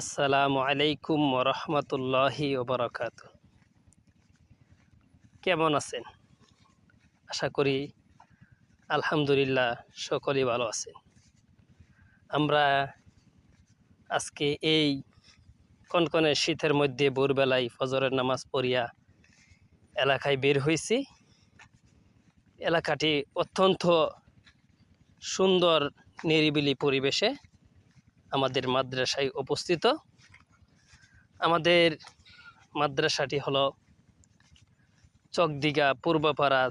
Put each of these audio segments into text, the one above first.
আসসালামু আলাইকুম রহমতুল্লাহি ওবরাকাত কেমন আছেন? আশা করি আলহামদুলিল্লাহ সকলেই ভালো আছেন। আমরা আজকে এই কনকনে শীতের মধ্যে ভোরবেলায় ফজরের নামাজ পড়িয়া এলাকায় বের হয়েছি। এলাকাটি অত্যন্ত সুন্দর নিরিবিলি পরিবেশে আমাদের মাদ্রাসায় উপস্থিত। আমাদের মাদ্রাসাটি হলো চকদিঘা পূর্বপাড়া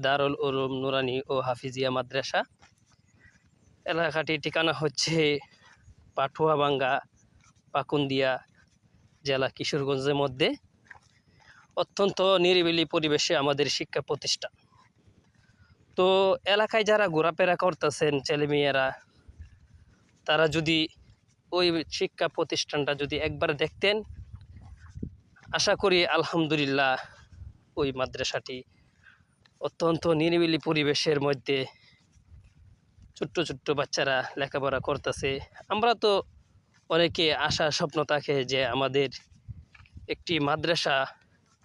দারুল উলুম নুরানি ও হাফিজিয়া মাদ্রাসা। এলাকাটির ঠিকানা হচ্ছে পাঠুয়াবাঙ্গা, পাকুন্দিয়া জেলা কিশোরগঞ্জের মধ্যে। অত্যন্ত নিরিবিলি পরিবেশে আমাদের শিক্ষা প্রতিষ্ঠান। তো এলাকায় যারা ঘোরাফেরা করতেছেন, ছেলেমেয়েরা তারা যদি ওই শিক্ষা প্রতিষ্ঠানটা যদি একবার দেখতেন, আশা করি আলহামদুলিল্লাহ ওই মাদ্রাসাটি অত্যন্ত নিরিবিলি পরিবেশের মধ্যে ছোট্ট ছোট্ট বাচ্চারা লেখাপড়া করতেছে। আমরা তো অনেকে আশা স্বপ্ন থাকে যে আমাদের একটি মাদ্রাসা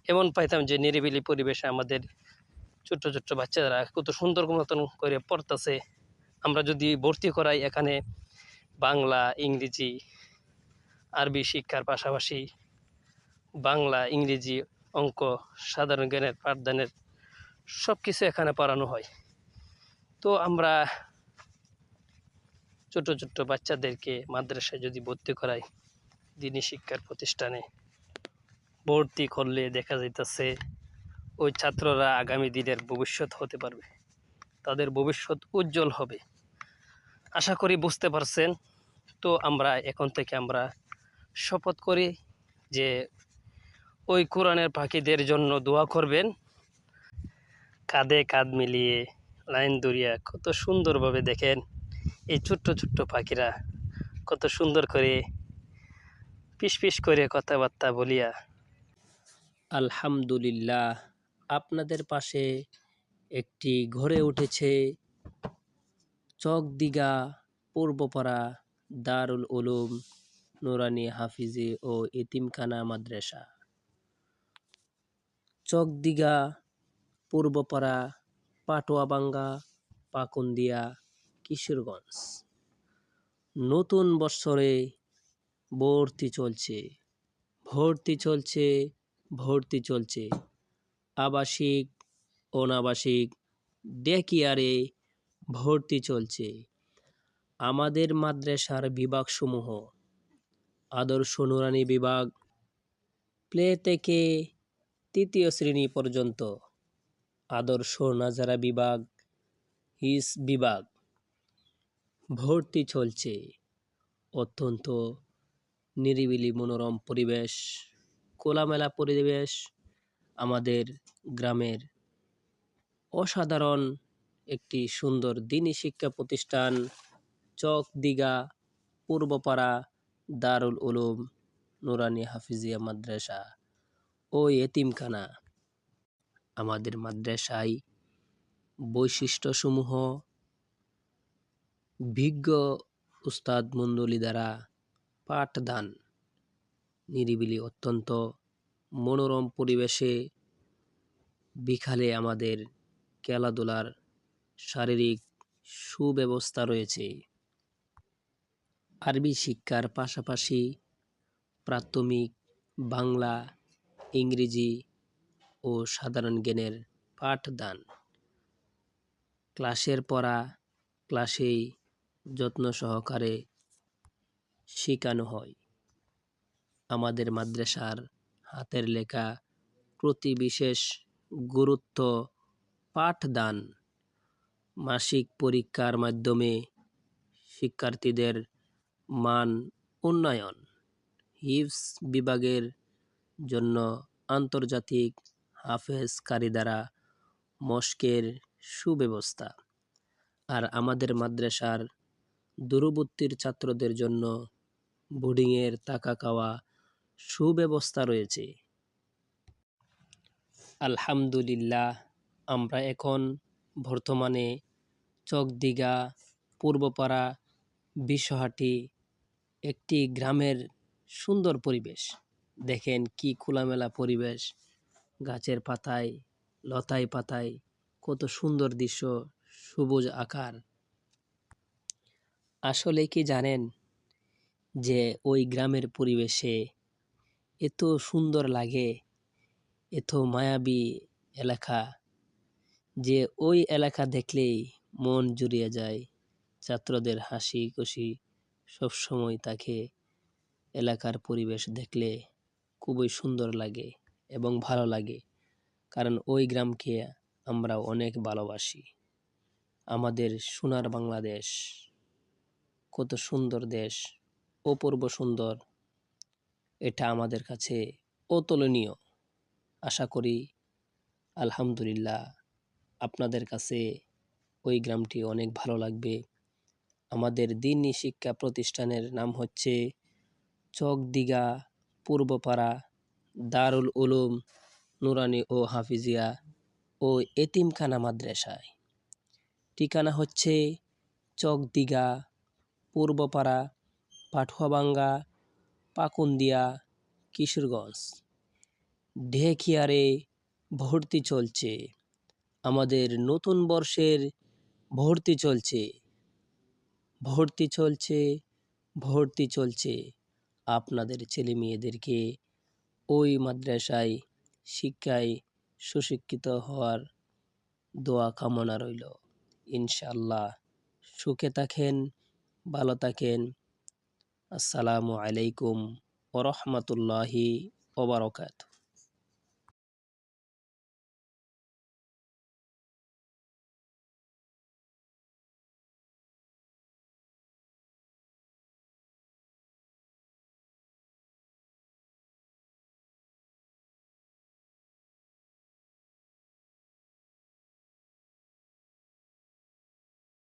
এমন পাইতাম যে নিরিবিলি পরিবেশে আমাদের ছোট্ট ছোট্ট বাচ্চারা কত সুন্দর মতন করে পড়তেছে। আমরা যদি ভর্তি করাই এখানে বাংলা, ইংরেজি, আরবি শিক্ষার পাশাপাশি বাংলা, ইংরেজি অঙ্ক, সাধারণ জ্ঞানের পাঠদানের সব কিছু এখানে পড়ানো হয়। তো আমরা ছোট ছোট্ট বাচ্চাদেরকে মাদ্রাসায় যদি ভর্তি করাই, দিনী শিক্ষার প্রতিষ্ঠানে ভর্তি করলে দেখা যাইতেছে, ওই ছাত্ররা আগামী দিনের ভবিষ্যৎ হতে পারবে। তাদের ভবিষ্যৎ উজ্জ্বল হবে। আশা করি বুঝতে পারছেন তো আমরা এখন থেকে আমরা শপথ করি যে ওই কোরআনের পাখিদের জন্য দোয়া করবেন। কাঁধে কাঁধ মিলিয়ে, লাইন দরিয়া কত সুন্দরভাবে দেখেন এই ছোট্ট ছোট্ট পাখিরা। কত সুন্দর করে পিস পিস করে কথাবার্তা বলিয়া। আলহামদুলিল্লাহ, আপনাদের পাশে একটি ঘরে উঠেছে চকদিঘা পূর্বপাড়া দারুল উলুম, নুরানি হাফিজি ও এতিমখানা মাদ্রাসা। চকদিঘা, পূর্বপাড়া, পাটোয়াবাঙ্গা, পাকুন্দিয়া, কিশোরগঞ্জ। নতুন বৎসরে ভর্তি চলছে ভর্তি চলছে ভর্তি চলছে। আবাসিক, অনাবাসিক ডেকিয়ারে ভর্তি চলছে। আমাদের মাদ্রাসার বিভাগসমূহ। আদর্শ নুরানি বিভাগ, প্লে থেকে তৃতীয় শ্রেণি পর্যন্ত। আদর্শ নাজারা বিভাগ, হিস বিভাগ। ভর্তি চলছে। অত্যন্ত নিরিবিলি মনোরম পরিবেশ কোলামেলা পরিবেশ আমাদের গ্রামের অসাধারণ একটি সুন্দর দিনী শিক্ষা প্রতিষ্ঠান চক দিঘা, পূর্বপাড়া, দারুল উলুম, নুরানি হাফিজিয়া মাদ্রাসা ও এতিমখানা। আমাদের মাদ্রাসায় বৈশিষ্ট্যসমূহ বিজ্ঞ উস্তাদ মণ্ডলী দ্বারা পাঠদান। নিরিবিলি অত্যন্ত মনোরম পরিবেশে বিকালে আমাদের খেলাধুলার শারীরিক সুব্যবস্থা রয়েছে। আরবি শিক্ষার পাশাপাশি প্রাথমিক, বাংলা, ইংরেজি ও সাধারণ জ্ঞানের পাঠদান। ক্লাসের পড়া ক্লাসেই যত্ন সহকারে শেখানো হয়। আমাদের মাদ্রাসার হাতের লেখা প্রতি বিশেষ গুরুত্ব পাঠদান। মাসিক পরীক্ষার মাধ্যমে শিক্ষার্থীদের মান উন্নয়ন। হিফস বিভাগের জন্য আন্তর্জাতিক হাফেজকারী দ্বারা মস্কের সুব্যবস্থা। আর আমাদের মাদ্রাসার দূরবর্তীর ছাত্রদের জন্য বোর্ডিংয়ের টাকা খাওয়া সুব্যবস্থা রয়েছে। আলহামদুলিল্লাহ, আমরা এখন বর্তমানে চকদিঘা, পূর্বপাড়া বিশ্বহাটি একটি গ্রামের সুন্দর পরিবেশ। দেখেন কি খোলামেলা পরিবেশ, গাছের পাতায়, লতায় পাতায়, কত সুন্দর দৃশ্য, সবুজ আকার। আসলে কি জানেন যে ওই গ্রামের পরিবেশে এত সুন্দর লাগে, এত মায়াবী এলাকা, যে ওই এলাকা দেখলেই মন জুড়িয়ে যায়। ছাত্রদের হাসি খুশি সবসময় তাকে এলাকার পরিবেশ দেখলে খুবই সুন্দর লাগে এবং ভালো লাগে। কারণ ওই গ্রামকে আমরা অনেক ভালোবাসি। আমাদের সোনার বাংলাদেশ, কত সুন্দর দেশ, অপূর্ব সুন্দর, এটা আমাদের কাছে অতুলনীয়। আশা করি, আলহামদুলিল্লাহ, আপনাদের কাছে ওই গ্রামটি অনেক ভালো লাগবে। আমাদের দিনই শিক্ষা প্রতিষ্ঠানের নাম হচ্ছে চকদিঘা, পূর্বপাড়া, দারুল উলুম, নুরানি ও হাফিজিয়া ও এতিমখানা মাদ্রাসায়। ঠিকানা হচ্ছে চকদিঘা, পূর্বপাড়া, পাঠুয়াবাঙ্গা, পাকুন্দিয়া, কিশোরগঞ্জ। ঢেকিয়ারে ভর্তি চলছে। আমাদের নতুন বর্ষের ভর্তি চলছে। ভর্তি চলছে ভর্তি চলছে। আপনাদের ছেলে মেয়েদেরকে ওই মাদ্রাসায় শিক্ষায় সুশিক্ষিত হওয়ার দোয়া কামনা রইল। ইনশাল্লাহ সুখে থাকেন, ভালো থাকেন। আসসালামু আলাইকুম ওরহমতুল্লাহি ওবরকাত